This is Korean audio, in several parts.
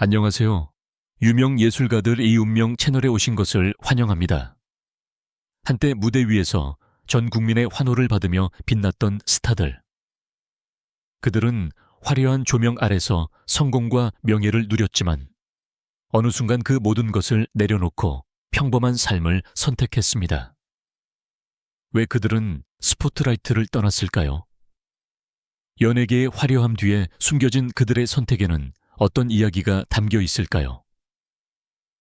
안녕하세요. 유명 예술가들 이 운명 채널에 오신 것을 환영합니다. 한때 무대 위에서 전 국민의 환호를 받으며 빛났던 스타들. 그들은 화려한 조명 아래서 성공과 명예를 누렸지만 어느 순간 그 모든 것을 내려놓고 평범한 삶을 선택했습니다. 왜 그들은 스포트라이트를 떠났을까요? 연예계의 화려함 뒤에 숨겨진 그들의 선택에는 어떤 이야기가 담겨 있을까요?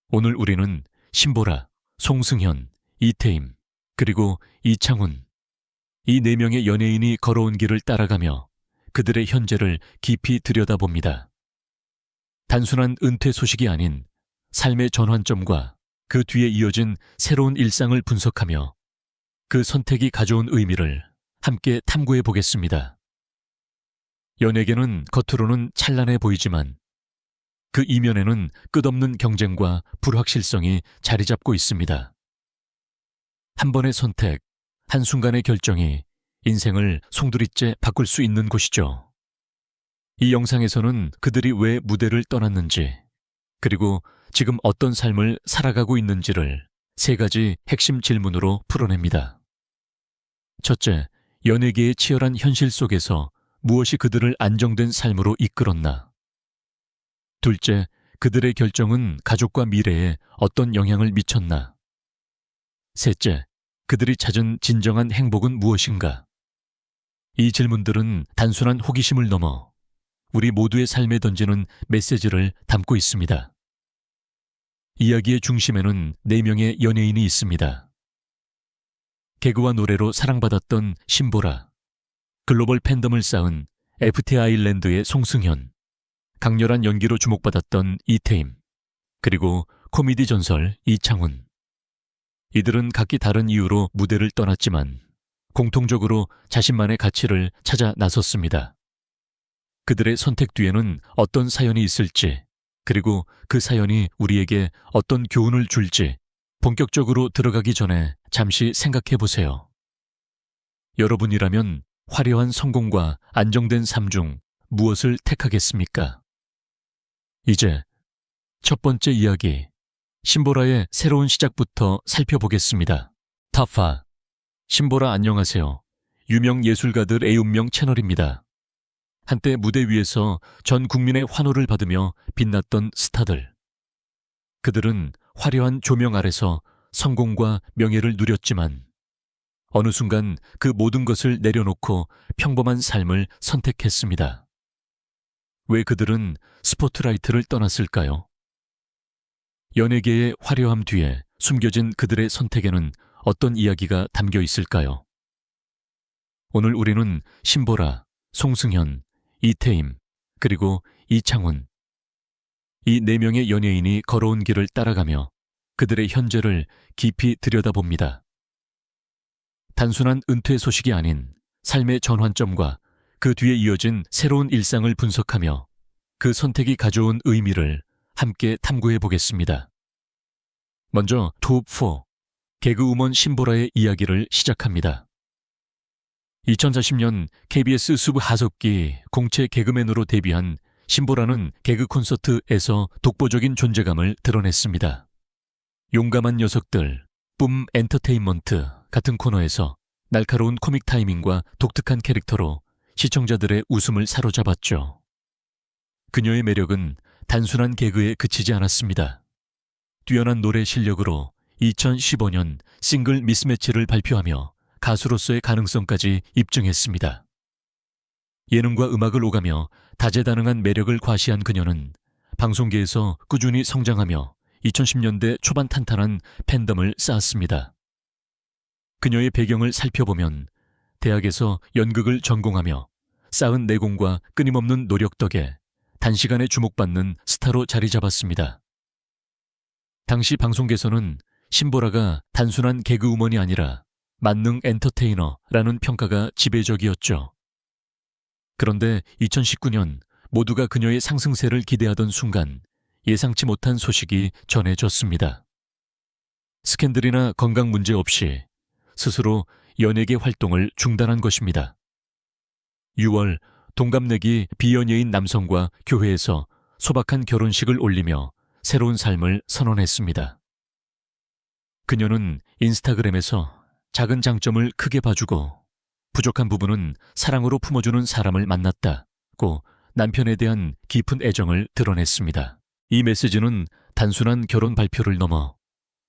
오늘 우리는 신보라, 송승현, 이태임, 그리고 이창훈, 이 네 명의 연예인이 걸어온 길을 따라가며 그들의 현재를 깊이 들여다봅니다. 단순한 은퇴 소식이 아닌 삶의 전환점과 그 뒤에 이어진 새로운 일상을 분석하며 그 선택이 가져온 의미를 함께 탐구해 보겠습니다. 연예계는 겉으로는 찬란해 보이지만 그 이면에는 끝없는 경쟁과 불확실성이 자리 잡고 있습니다. 한 번의 선택, 한순간의 결정이 인생을 송두리째 바꿀 수 있는 곳이죠. 이 영상에서는 그들이 왜 무대를 떠났는지, 그리고 지금 어떤 삶을 살아가고 있는지를 세 가지 핵심 질문으로 풀어냅니다. 첫째, 연예계의 치열한 현실 속에서 무엇이 그들을 안정된 삶으로 이끌었나? 둘째, 그들의 결정은 가족과 미래에 어떤 영향을 미쳤나? 셋째, 그들이 찾은 진정한 행복은 무엇인가? 이 질문들은 단순한 호기심을 넘어 우리 모두의 삶에 던지는 메시지를 담고 있습니다. 이야기의 중심에는 네 명의 연예인이 있습니다. 개그와 노래로 사랑받았던 신보라, 글로벌 팬덤을 쌓은 FT 아일랜드의 송승현, 강렬한 연기로 주목받았던 이태임, 그리고 코미디 전설 이창훈. 이들은 각기 다른 이유로 무대를 떠났지만 공통적으로 자신만의 가치를 찾아 나섰습니다. 그들의 선택 뒤에는 어떤 사연이 있을지, 그리고 그 사연이 우리에게 어떤 교훈을 줄지 본격적으로 들어가기 전에 잠시 생각해 보세요. 여러분이라면 화려한 성공과 안정된 삶 중 무엇을 택하겠습니까? 이제 첫 번째 이야기, 신보라의 새로운 시작부터 살펴보겠습니다. 타파, 신보라 안녕하세요. 유명 예술가들 애운명 채널입니다. 한때 무대 위에서 전 국민의 환호를 받으며 빛났던 스타들. 그들은 화려한 조명 아래서 성공과 명예를 누렸지만 어느 순간 그 모든 것을 내려놓고 평범한 삶을 선택했습니다. 왜 그들은 스포트라이트를 떠났을까요? 연예계의 화려함 뒤에 숨겨진 그들의 선택에는 어떤 이야기가 담겨 있을까요? 오늘 우리는 신보라, 송승현, 이태임, 그리고 이창훈. 이 네 명의 연예인이 걸어온 길을 따라가며 그들의 현재를 깊이 들여다봅니다. 단순한 은퇴 소식이 아닌 삶의 전환점과 그 뒤에 이어진 새로운 일상을 분석하며 그 선택이 가져온 의미를 함께 탐구해 보겠습니다. 먼저 톱4 개그우먼 신보라의 이야기를 시작합니다. 2040년 KBS 수부 하석기 공채 개그맨으로 데뷔한 신보라는 개그 콘서트에서 독보적인 존재감을 드러냈습니다. 용감한 녀석들, 뿜 엔터테인먼트 같은 코너에서 날카로운 코믹 타이밍과 독특한 캐릭터로 시청자들의 웃음을 사로잡았죠. 그녀의 매력은 단순한 개그에 그치지 않았습니다. 뛰어난 노래 실력으로 2015년 싱글 미스매치를 발표하며 가수로서의 가능성까지 입증했습니다. 예능과 음악을 오가며 다재다능한 매력을 과시한 그녀는 방송계에서 꾸준히 성장하며 2010년대 초반 탄탄한 팬덤을 쌓았습니다. 그녀의 배경을 살펴보면 대학에서 연극을 전공하며 쌓은 내공과 끊임없는 노력 덕에 단시간에 주목받는 스타로 자리 잡았습니다. 당시 방송계에서는 신보라가 단순한 개그우먼이 아니라 만능 엔터테이너라는 평가가 지배적이었죠. 그런데 2019년 모두가 그녀의 상승세를 기대하던 순간 예상치 못한 소식이 전해졌습니다. 스캔들이나 건강 문제 없이 스스로 연예계 활동을 중단한 것입니다. 6월 동갑내기 비연예인 남성과 교회에서 소박한 결혼식을 올리며 새로운 삶을 선언했습니다. 그녀는 인스타그램에서 작은 장점을 크게 봐주고 부족한 부분은 사랑으로 품어주는 사람을 만났다고 남편에 대한 깊은 애정을 드러냈습니다. 이 메시지는 단순한 결혼 발표를 넘어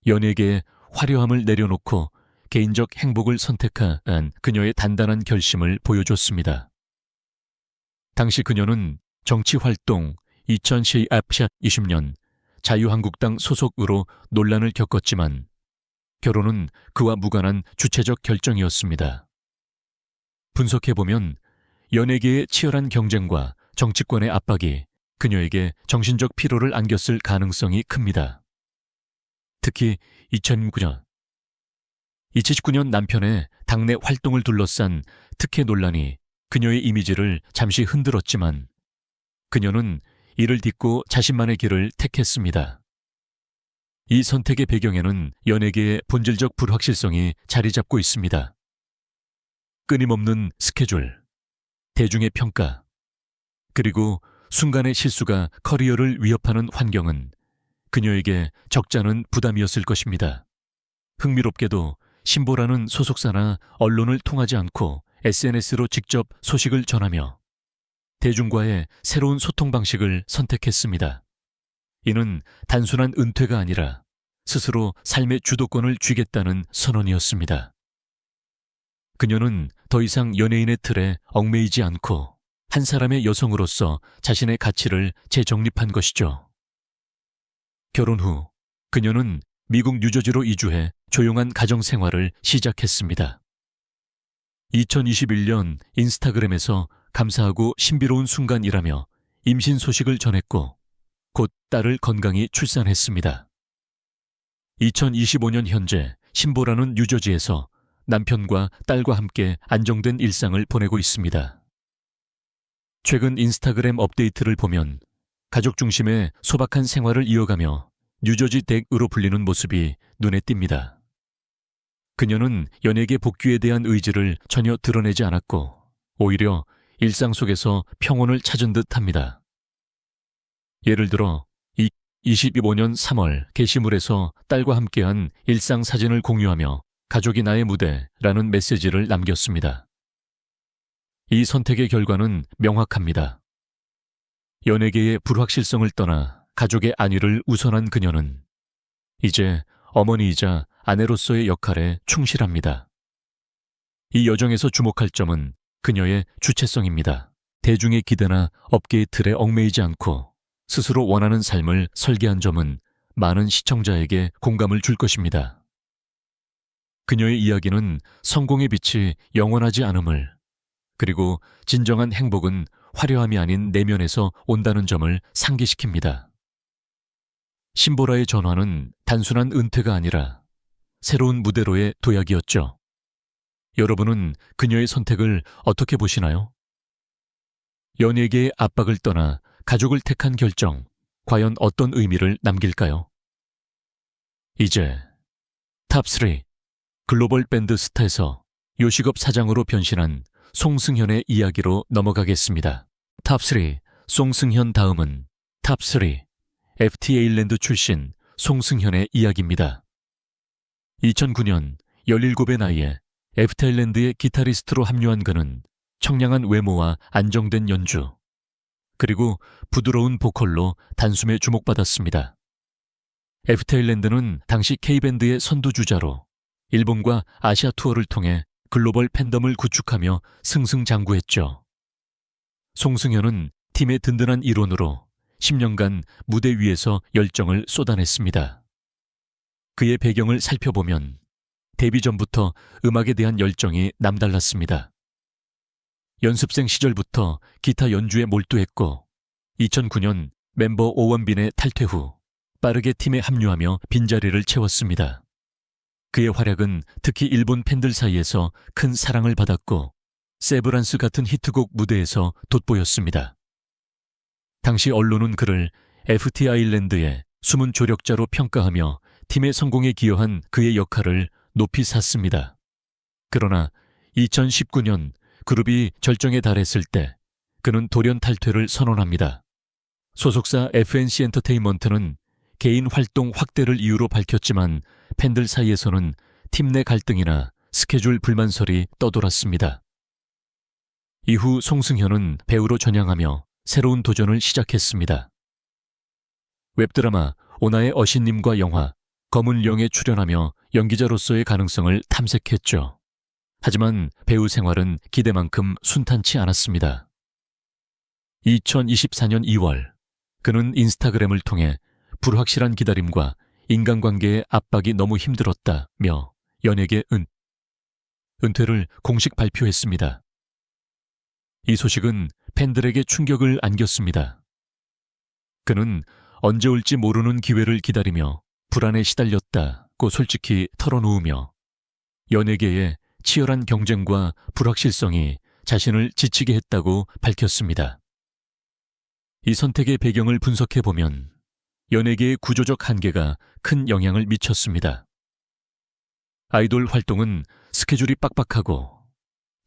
연예계의 화려함을 내려놓고 개인적 행복을 선택한 그녀의 단단한 결심을 보여줬습니다. 당시 그녀는 정치 활동 2000시 앞샷 20년 자유한국당 소속으로 논란을 겪었지만 결혼은 그와 무관한 주체적 결정이었습니다. 분석해보면 연예계의 치열한 경쟁과 정치권의 압박이 그녀에게 정신적 피로를 안겼을 가능성이 큽니다. 특히 2009년 2019년 남편의 당내 활동을 둘러싼 특혜 논란이 그녀의 이미지를 잠시 흔들었지만 그녀는 이를 딛고 자신만의 길을 택했습니다. 이 선택의 배경에는 연예계의 본질적 불확실성이 자리 잡고 있습니다. 끊임없는 스케줄, 대중의 평가, 그리고 순간의 실수가 커리어를 위협하는 환경은 그녀에게 적잖은 부담이었을 것입니다. 흥미롭게도 신보라는 소속사나 언론을 통하지 않고 SNS로 직접 소식을 전하며 대중과의 새로운 소통 방식을 선택했습니다. 이는 단순한 은퇴가 아니라 스스로 삶의 주도권을 쥐겠다는 선언이었습니다. 그녀는 더 이상 연예인의 틀에 얽매이지 않고 한 사람의 여성으로서 자신의 가치를 재정립한 것이죠. 결혼 후 그녀는 미국 뉴저지로 이주해 조용한 가정 생활을 시작했습니다. 2021년 인스타그램에서 감사하고 신비로운 순간이라며 임신 소식을 전했고 곧 딸을 건강히 출산했습니다. 2025년 현재 신보라는 뉴저지에서 남편과 딸과 함께 안정된 일상을 보내고 있습니다. 최근 인스타그램 업데이트를 보면 가족 중심의 소박한 생활을 이어가며 뉴저지 댁으로 불리는 모습이 눈에 띕니다. 그녀는 연예계 복귀에 대한 의지를 전혀 드러내지 않았고 오히려 일상 속에서 평온을 찾은 듯 합니다. 예를 들어 2025년 3월 게시물에서 딸과 함께한 일상 사진을 공유하며 가족이 나의 무대라는 메시지를 남겼습니다. 이 선택의 결과는 명확합니다. 연예계의 불확실성을 떠나 가족의 안위를 우선한 그녀는 이제 어머니이자 아내로서의 역할에 충실합니다. 이 여정에서 주목할 점은 그녀의 주체성입니다. 대중의 기대나 업계의 틀에 얽매이지 않고 스스로 원하는 삶을 설계한 점은 많은 시청자에게 공감을 줄 것입니다. 그녀의 이야기는 성공의 빛이 영원하지 않음을 그리고 진정한 행복은 화려함이 아닌 내면에서 온다는 점을 상기시킵니다. 신보라의 전화는 단순한 은퇴가 아니라 새로운 무대로의 도약이었죠. 여러분은 그녀의 선택을 어떻게 보시나요? 연예계의 압박을 떠나 가족을 택한 결정, 과연 어떤 의미를 남길까요? 이제 탑3 글로벌 밴드 스타에서 요식업 사장으로 변신한 송승현의 이야기로 넘어가겠습니다. 탑3 송승현 다음은 탑3 FTA일랜드 출신 송승현의 이야기입니다. 2009년 17의 나이에 FTA일랜드의 기타리스트로 합류한 그는 청량한 외모와 안정된 연주, 그리고 부드러운 보컬로 단숨에 주목받았습니다. FTA일랜드는 당시 K밴드의 선두주자로 일본과 아시아 투어를 통해 글로벌 팬덤을 구축하며 승승장구했죠. 송승현은 팀의 든든한 일원으로 10년간 무대 위에서 열정을 쏟아냈습니다. 그의 배경을 살펴보면 데뷔 전부터 음악에 대한 열정이 남달랐습니다. 연습생 시절부터 기타 연주에 몰두했고 2009년 멤버 오원빈의 탈퇴 후 빠르게 팀에 합류하며 빈자리를 채웠습니다. 그의 활약은 특히 일본 팬들 사이에서 큰 사랑을 받았고 세브란스 같은 히트곡 무대에서 돋보였습니다. 당시 언론은 그를 FT 아일랜드의 숨은 조력자로 평가하며 팀의 성공에 기여한 그의 역할을 높이 샀습니다. 그러나 2019년 그룹이 절정에 달했을 때 그는 돌연 탈퇴를 선언합니다. 소속사 FNC 엔터테인먼트는 개인 활동 확대를 이유로 밝혔지만 팬들 사이에서는 팀 내 갈등이나 스케줄 불만설이 떠돌았습니다. 이후 송승현은 배우로 전향하며 새로운 도전을 시작했습니다. 웹드라마 오나의 어신님과 영화 검은 영에 출연하며 연기자로서의 가능성을 탐색했죠. 하지만 배우 생활은 기대만큼 순탄치 않았습니다. 2024년 2월, 그는 인스타그램을 통해 불확실한 기다림과 인간관계의 압박이 너무 힘들었다며 연예계 은, 은퇴를 공식 발표했습니다. 이 소식은 팬들에게 충격을 안겼습니다. 그는 언제 올지 모르는 기회를 기다리며 불안에 시달렸다고 솔직히 털어놓으며 연예계의 치열한 경쟁과 불확실성이 자신을 지치게 했다고 밝혔습니다. 이 선택의 배경을 분석해 보면 연예계의 구조적 한계가 큰 영향을 미쳤습니다. 아이돌 활동은 스케줄이 빡빡하고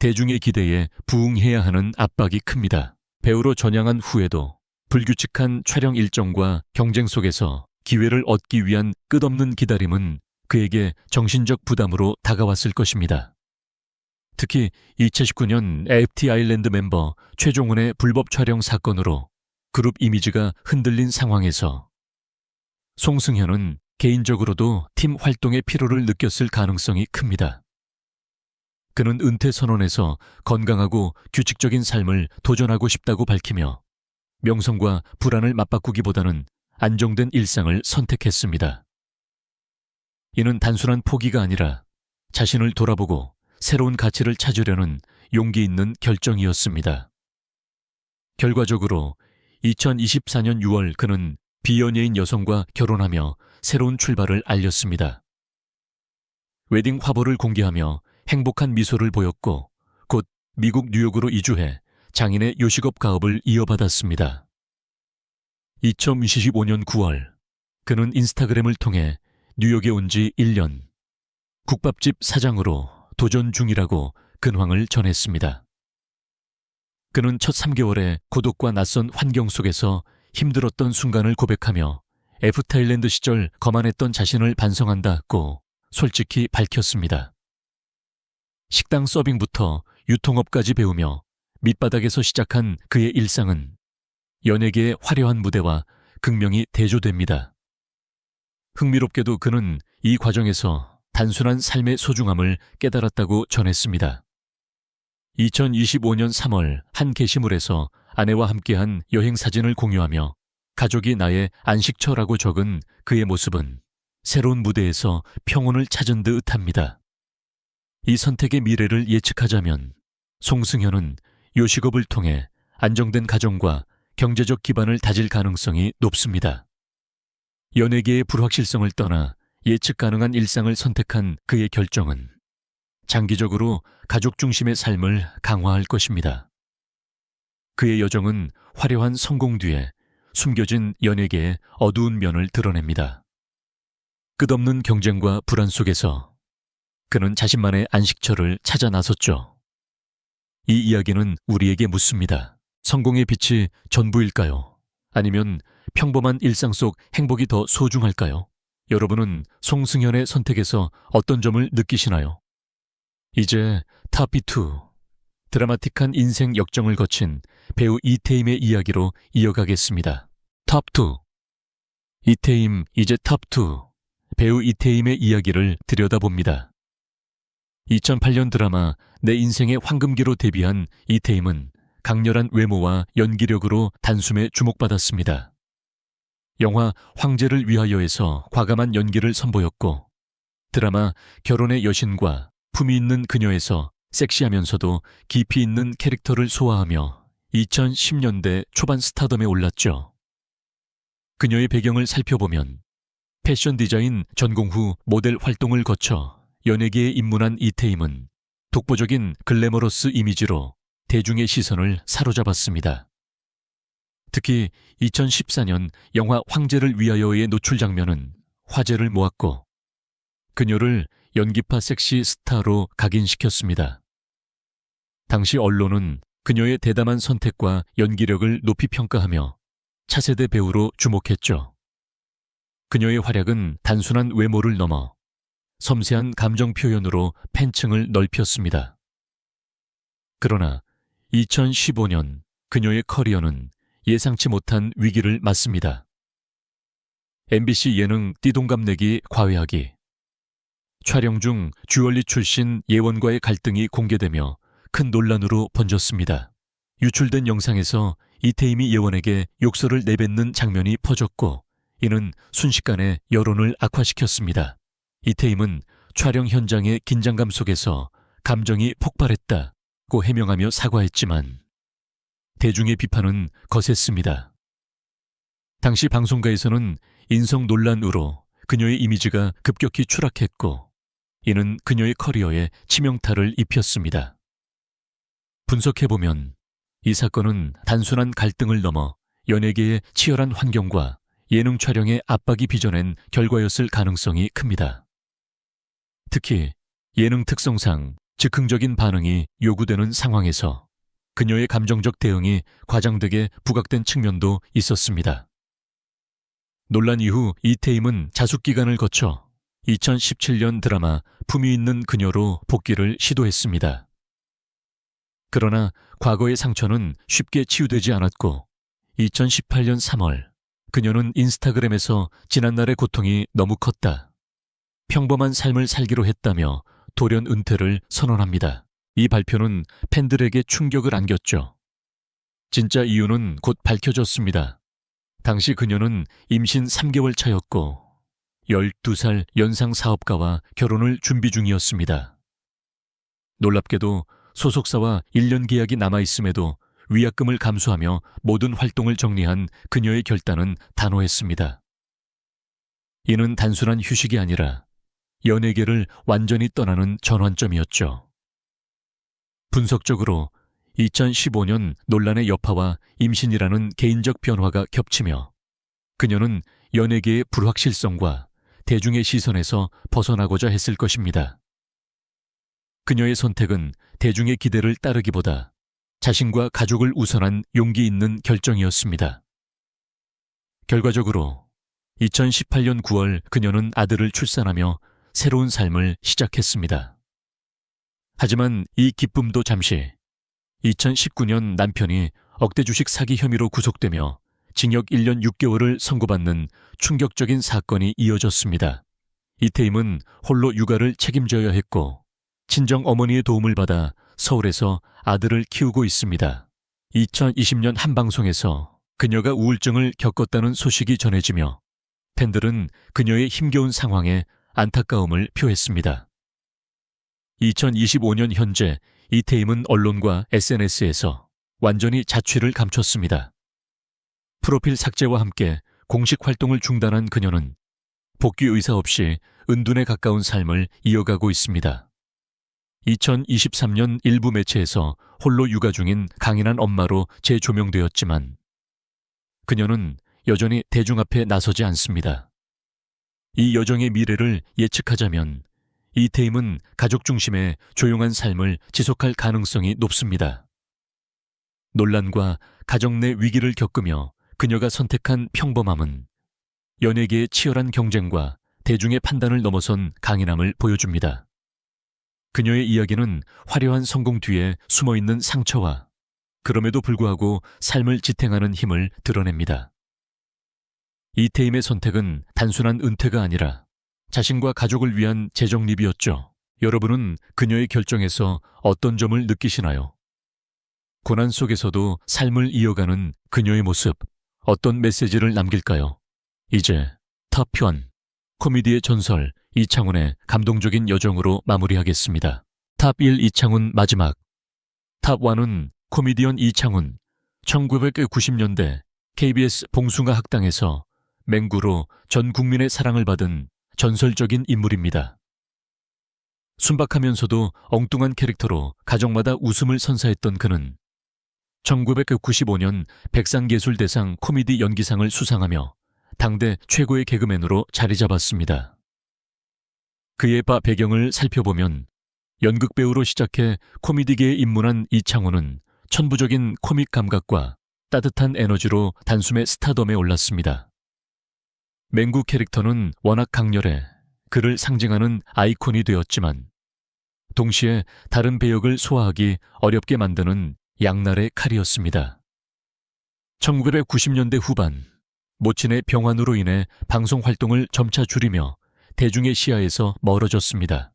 대중의 기대에 부응해야 하는 압박이 큽니다. 배우로 전향한 후에도 불규칙한 촬영 일정과 경쟁 속에서 기회를 얻기 위한 끝없는 기다림은 그에게 정신적 부담으로 다가왔을 것입니다. 특히 2019년 FT 아일랜드 멤버 최종훈의 불법 촬영 사건으로 그룹 이미지가 흔들린 상황에서 송승현은 개인적으로도 팀 활동의 피로를 느꼈을 가능성이 큽니다. 그는 은퇴 선언에서 건강하고 규칙적인 삶을 도전하고 싶다고 밝히며 명성과 불안을 맞바꾸기보다는 안정된 일상을 선택했습니다. 이는 단순한 포기가 아니라 자신을 돌아보고 새로운 가치를 찾으려는 용기 있는 결정이었습니다. 결과적으로 2024년 6월 그는 비연예인 여성과 결혼하며 새로운 출발을 알렸습니다. 웨딩 화보를 공개하며 행복한 미소를 보였고 곧 미국 뉴욕으로 이주해 장인의 요식업 가업을 이어받았습니다. 2025년 9월 그는 인스타그램을 통해 뉴욕에 온 지 1년 국밥집 사장으로 도전 중이라고 근황을 전했습니다. 그는 첫 3개월에 고독과 낯선 환경 속에서 힘들었던 순간을 고백하며 F타일랜드 시절 거만했던 자신을 반성한다고 솔직히 밝혔습니다. 식당 서빙부터 유통업까지 배우며 밑바닥에서 시작한 그의 일상은 연예계의 화려한 무대와 극명히 대조됩니다. 흥미롭게도 그는 이 과정에서 단순한 삶의 소중함을 깨달았다고 전했습니다. 2025년 3월 한 게시물에서 아내와 함께한 여행 사진을 공유하며 가족이 나의 안식처라고 적은 그의 모습은 새로운 무대에서 평온을 찾은 듯 합니다. 이 선택의 미래를 예측하자면 송승현은 요식업을 통해 안정된 가정과 경제적 기반을 다질 가능성이 높습니다. 연예계의 불확실성을 떠나 예측 가능한 일상을 선택한 그의 결정은 장기적으로 가족 중심의 삶을 강화할 것입니다. 그의 여정은 화려한 성공 뒤에 숨겨진 연예계의 어두운 면을 드러냅니다. 끝없는 경쟁과 불안 속에서 그는 자신만의 안식처를 찾아 나섰죠. 이 이야기는 우리에게 묻습니다. 성공의 빛이 전부일까요? 아니면 평범한 일상 속 행복이 더 소중할까요? 여러분은 송승현의 선택에서 어떤 점을 느끼시나요? 이제 타피2 드라마틱한 인생 역정을 거친 배우 이태임의 이야기로 이어가겠습니다. 탑2 이태임 이제 탑2 배우 이태임의 이야기를 들여다봅니다. 2008년 드라마 내 인생의 황금기로 데뷔한 이태임은 강렬한 외모와 연기력으로 단숨에 주목받았습니다. 영화 황제를 위하여에서 과감한 연기를 선보였고 드라마 결혼의 여신과 품위 있는 그녀에서 섹시하면서도 깊이 있는 캐릭터를 소화하며 2010년대 초반 스타덤에 올랐죠. 그녀의 배경을 살펴보면 패션 디자인 전공 후 모델 활동을 거쳐 연예계에 입문한 이태임은 독보적인 글래머러스 이미지로 대중의 시선을 사로잡았습니다. 특히 2014년 영화 황제를 위하여의 노출 장면은 화제를 모았고 그녀를 연기파 섹시 스타로 각인시켰습니다. 당시 언론은 그녀의 대담한 선택과 연기력을 높이 평가하며 차세대 배우로 주목했죠. 그녀의 활약은 단순한 외모를 넘어 섬세한 감정 표현으로 팬층을 넓혔습니다. 그러나 2015년 그녀의 커리어는 예상치 못한 위기를 맞습니다. MBC 예능 띠동갑내기 과외하기 촬영 중 주얼리 출신 예원과의 갈등이 공개되며 큰 논란으로 번졌습니다. 유출된 영상에서 이태임이 예원에게 욕설을 내뱉는 장면이 퍼졌고 이는 순식간에 여론을 악화시켰습니다. 이태임은 촬영 현장의 긴장감 속에서 감정이 폭발했다고 해명하며 사과했지만 대중의 비판은 거셌습니다. 당시 방송가에서는 인성 논란으로 그녀의 이미지가 급격히 추락했고 이는 그녀의 커리어에 치명타를 입혔습니다. 분석해보면 이 사건은 단순한 갈등을 넘어 연예계의 치열한 환경과 예능 촬영의 압박이 빚어낸 결과였을 가능성이 큽니다. 특히 예능 특성상 즉흥적인 반응이 요구되는 상황에서 그녀의 감정적 대응이 과장되게 부각된 측면도 있었습니다. 논란 이후 이태임은 자숙 기간을 거쳐 2017년 드라마 품위 있는 그녀로 복귀를 시도했습니다. 그러나 과거의 상처는 쉽게 치유되지 않았고 2018년 3월 그녀는 인스타그램에서 지난날의 고통이 너무 컸다. 평범한 삶을 살기로 했다며 돌연 은퇴를 선언합니다. 이 발표는 팬들에게 충격을 안겼죠. 진짜 이유는 곧 밝혀졌습니다. 당시 그녀는 임신 3개월 차였고 12살 연상 사업가와 결혼을 준비 중이었습니다. 놀랍게도 소속사와 1년 계약이 남아있음에도 위약금을 감수하며 모든 활동을 정리한 그녀의 결단은 단호했습니다. 이는 단순한 휴식이 아니라 연예계를 완전히 떠나는 전환점이었죠. 분석적으로 2015년 논란의 여파와 임신이라는 개인적 변화가 겹치며 그녀는 연예계의 불확실성과 대중의 시선에서 벗어나고자 했을 것입니다. 그녀의 선택은 대중의 기대를 따르기보다 자신과 가족을 우선한 용기 있는 결정이었습니다. 결과적으로 2018년 9월 그녀는 아들을 출산하며 새로운 삶을 시작했습니다. 하지만 이 기쁨도 잠시 2019년 남편이 억대 주식 사기 혐의로 구속되며 징역 1년 6개월을 선고받는 충격적인 사건이 이어졌습니다. 이태임은 홀로 육아를 책임져야 했고 친정 어머니의 도움을 받아 서울에서 아들을 키우고 있습니다. 2020년 한 방송에서 그녀가 우울증을 겪었다는 소식이 전해지며 팬들은 그녀의 힘겨운 상황에 안타까움을 표했습니다. 2025년 현재 이태임은 언론과 SNS에서 완전히 자취를 감췄습니다. 프로필 삭제와 함께 공식 활동을 중단한 그녀는 복귀 의사 없이 은둔에 가까운 삶을 이어가고 있습니다. 2023년 일부 매체에서 홀로 육아 중인 강인한 엄마로 재조명되었지만 그녀는 여전히 대중 앞에 나서지 않습니다. 이 여정의 미래를 예측하자면 이태임은 가족 중심의 조용한 삶을 지속할 가능성이 높습니다. 논란과 가정 내 위기를 겪으며 그녀가 선택한 평범함은 연예계의 치열한 경쟁과 대중의 판단을 넘어선 강인함을 보여줍니다. 그녀의 이야기는 화려한 성공 뒤에 숨어 있는 상처와 그럼에도 불구하고 삶을 지탱하는 힘을 드러냅니다. 이태임의 선택은 단순한 은퇴가 아니라 자신과 가족을 위한 재정립이었죠. 여러분은 그녀의 결정에서 어떤 점을 느끼시나요? 고난 속에서도 삶을 이어가는 그녀의 모습, 어떤 메시지를 남길까요? 이제 탑1 코미디의 전설 이창훈의 감동적인 여정으로 마무리하겠습니다. 탑1 이창훈 마지막 탑1은 코미디언 이창훈 1990년대 KBS 봉숭아 학당에서 맹구로 전 국민의 사랑을 받은 전설적인 인물입니다. 순박하면서도 엉뚱한 캐릭터로 가정마다 웃음을 선사했던 그는 1995년 백상예술대상 코미디 연기상을 수상하며 당대 최고의 개그맨으로 자리 잡았습니다. 그의 바 배경을 살펴보면 연극 배우로 시작해 코미디계에 입문한 이창호는 천부적인 코믹 감각과 따뜻한 에너지로 단숨에 스타덤에 올랐습니다. 맹구 캐릭터는 워낙 강렬해 그를 상징하는 아이콘이 되었지만 동시에 다른 배역을 소화하기 어렵게 만드는 양날의 칼이었습니다. 1990년대 후반 모친의 병환으로 인해 방송 활동을 점차 줄이며 대중의 시야에서 멀어졌습니다.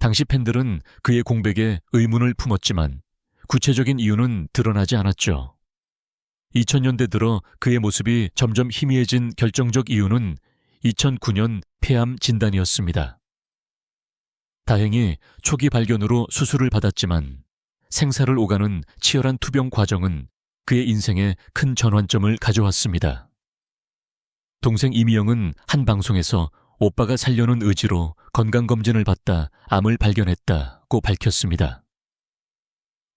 당시 팬들은 그의 공백에 의문을 품었지만 구체적인 이유는 드러나지 않았죠. 2000년대 들어 그의 모습이 점점 희미해진 결정적 이유는 2009년 폐암 진단이었습니다. 다행히 초기 발견으로 수술을 받았지만 생사를 오가는 치열한 투병 과정은 그의 인생에 큰 전환점을 가져왔습니다. 동생 이미영은 한 방송에서 오빠가 살려는 의지로 건강검진을 받다 암을 발견했다고 밝혔습니다.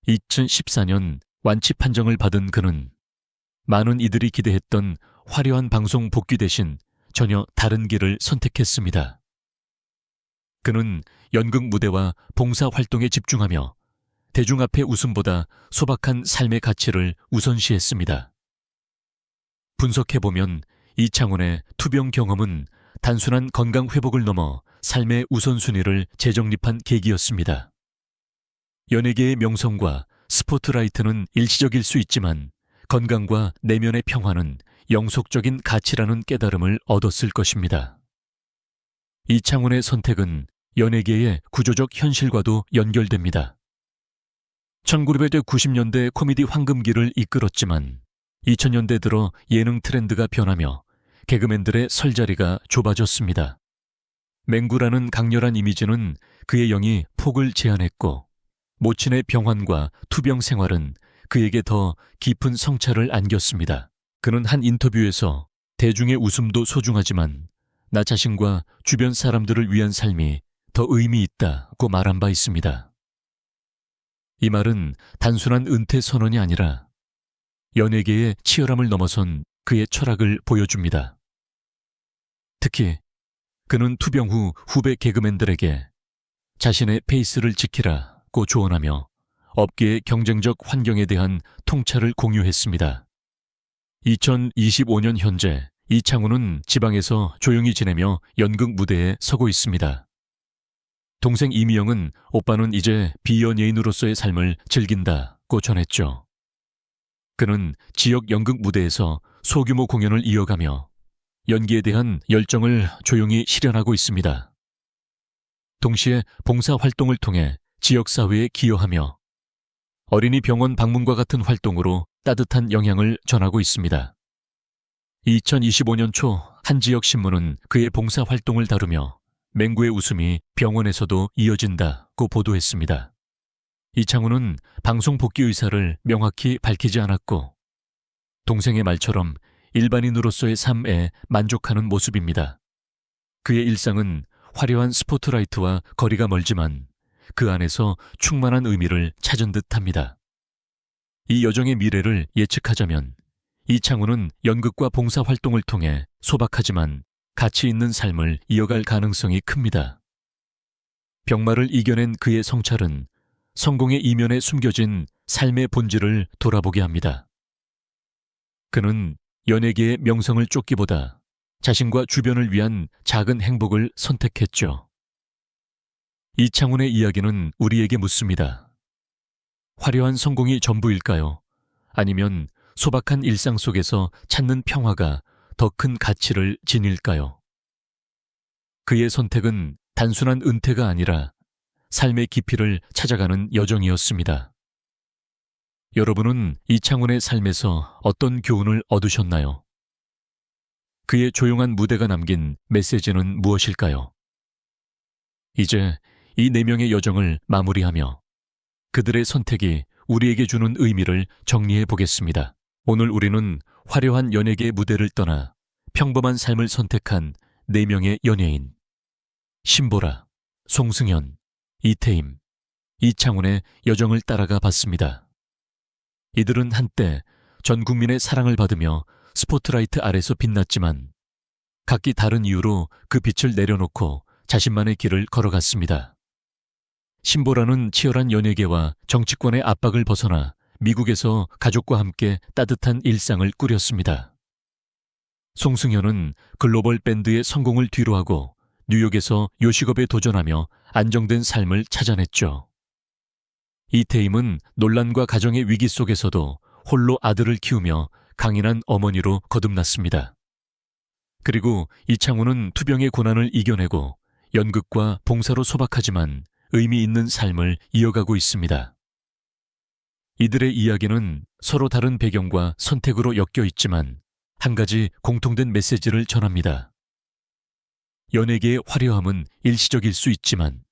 2014년 완치 판정을 받은 그는 많은 이들이 기대했던 화려한 방송 복귀 대신 전혀 다른 길을 선택했습니다. 그는 연극 무대와 봉사 활동에 집중하며 대중 앞의 웃음보다 소박한 삶의 가치를 우선시했습니다. 분석해보면 이창훈의 투병 경험은 단순한 건강 회복을 넘어 삶의 우선순위를 재정립한 계기였습니다. 연예계의 명성과 스포트라이트는 일시적일 수 있지만 건강과 내면의 평화는 영속적인 가치라는 깨달음을 얻었을 것입니다. 이창훈의 선택은 연예계의 구조적 현실과도 연결됩니다. 1990년대 코미디 황금기를 이끌었지만 2000년대 들어 예능 트렌드가 변하며 개그맨들의 설 자리가 좁아졌습니다. 맹구라는 강렬한 이미지는 그의 영이 폭을 제한했고 모친의 병환과 투병 생활은 그에게 더 깊은 성찰을 안겼습니다. 그는 한 인터뷰에서 대중의 웃음도 소중하지만 나 자신과 주변 사람들을 위한 삶이 더 의미 있다고 말한 바 있습니다. 이 말은 단순한 은퇴 선언이 아니라 연예계의 치열함을 넘어선 그의 철학을 보여줍니다. 특히 그는 투병 후 후배 개그맨들에게 자신의 페이스를 지키라고 조언하며 업계의 경쟁적 환경에 대한 통찰을 공유했습니다. 2025년 현재 이창훈은 지방에서 조용히 지내며 연극 무대에 서고 있습니다. 동생 이미영은 오빠는 이제 비연예인으로서의 삶을 즐긴다고 전했죠. 그는 지역 연극 무대에서 소규모 공연을 이어가며 연기에 대한 열정을 조용히 실현하고 있습니다. 동시에 봉사 활동을 통해 지역사회에 기여하며 어린이 병원 방문과 같은 활동으로 따뜻한 영향을 전하고 있습니다. 2025년 초 한 지역 신문은 그의 봉사 활동을 다루며 맹구의 웃음이 병원에서도 이어진다고 보도했습니다. 이창훈은 방송 복귀 의사를 명확히 밝히지 않았고 동생의 말처럼 일반인으로서의 삶에 만족하는 모습입니다. 그의 일상은 화려한 스포트라이트와 거리가 멀지만 그 안에서 충만한 의미를 찾은 듯 합니다. 이 여정의 미래를 예측하자면 이창훈은 연극과 봉사 활동을 통해 소박하지만 가치 있는 삶을 이어갈 가능성이 큽니다. 병마를 이겨낸 그의 성찰은 성공의 이면에 숨겨진 삶의 본질을 돌아보게 합니다. 그는 연예계의 명성을 쫓기보다 자신과 주변을 위한 작은 행복을 선택했죠. 이창훈의 이야기는 우리에게 묻습니다. 화려한 성공이 전부일까요? 아니면 소박한 일상 속에서 찾는 평화가 더 큰 가치를 지닐까요? 그의 선택은 단순한 은퇴가 아니라 삶의 깊이를 찾아가는 여정이었습니다. 여러분은 이창훈의 삶에서 어떤 교훈을 얻으셨나요? 그의 조용한 무대가 남긴 메시지는 무엇일까요? 이제 이 네 명의 여정을 마무리하며 그들의 선택이 우리에게 주는 의미를 정리해 보겠습니다. 오늘 우리는 화려한 연예계 무대를 떠나 평범한 삶을 선택한 네 명의 연예인 신보라, 송승현, 이태임, 이창훈의 여정을 따라가 봤습니다. 이들은 한때 전 국민의 사랑을 받으며 스포트라이트 아래서 빛났지만 각기 다른 이유로 그 빛을 내려놓고 자신만의 길을 걸어갔습니다. 신보라는 치열한 연예계와 정치권의 압박을 벗어나 미국에서 가족과 함께 따뜻한 일상을 꾸렸습니다. 송승현은 글로벌 밴드의 성공을 뒤로하고 뉴욕에서 요식업에 도전하며 안정된 삶을 찾아냈죠. 이태임은 논란과 가정의 위기 속에서도 홀로 아들을 키우며 강인한 어머니로 거듭났습니다. 그리고 이창호는 투병의 고난을 이겨내고 연극과 봉사로 소박하지만 의미 있는 삶을 이어가고 있습니다. 이들의 이야기는 서로 다른 배경과 선택으로 엮여 있지만 한 가지 공통된 메시지를 전합니다. 연예계의 화려함은 일시적일 수 있지만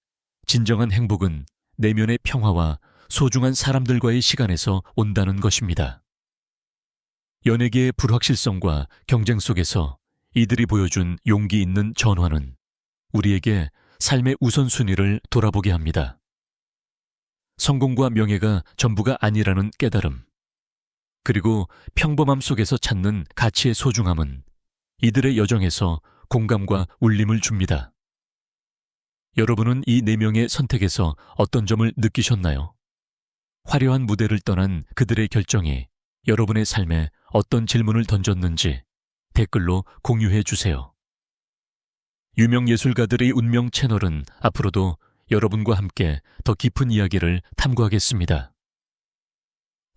진정한 행복은 내면의 평화와 소중한 사람들과의 시간에서 온다는 것입니다. 연예계의 불확실성과 경쟁 속에서 이들이 보여준 용기 있는 전화는 우리에게 삶의 우선순위를 돌아보게 합니다. 성공과 명예가 전부가 아니라는 깨달음. 그리고 평범함 속에서 찾는 가치의 소중함은 이들의 여정에서 공감과 울림을 줍니다. 여러분은 이 네 명의 선택에서 어떤 점을 느끼셨나요? 화려한 무대를 떠난 그들의 결정이 여러분의 삶에 어떤 질문을 던졌는지 댓글로 공유해 주세요. 유명 예술가들의 운명 채널은 앞으로도 여러분과 함께 더 깊은 이야기를 탐구하겠습니다.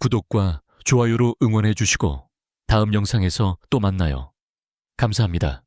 구독과 좋아요로 응원해 주시고 다음 영상에서 또 만나요. 감사합니다.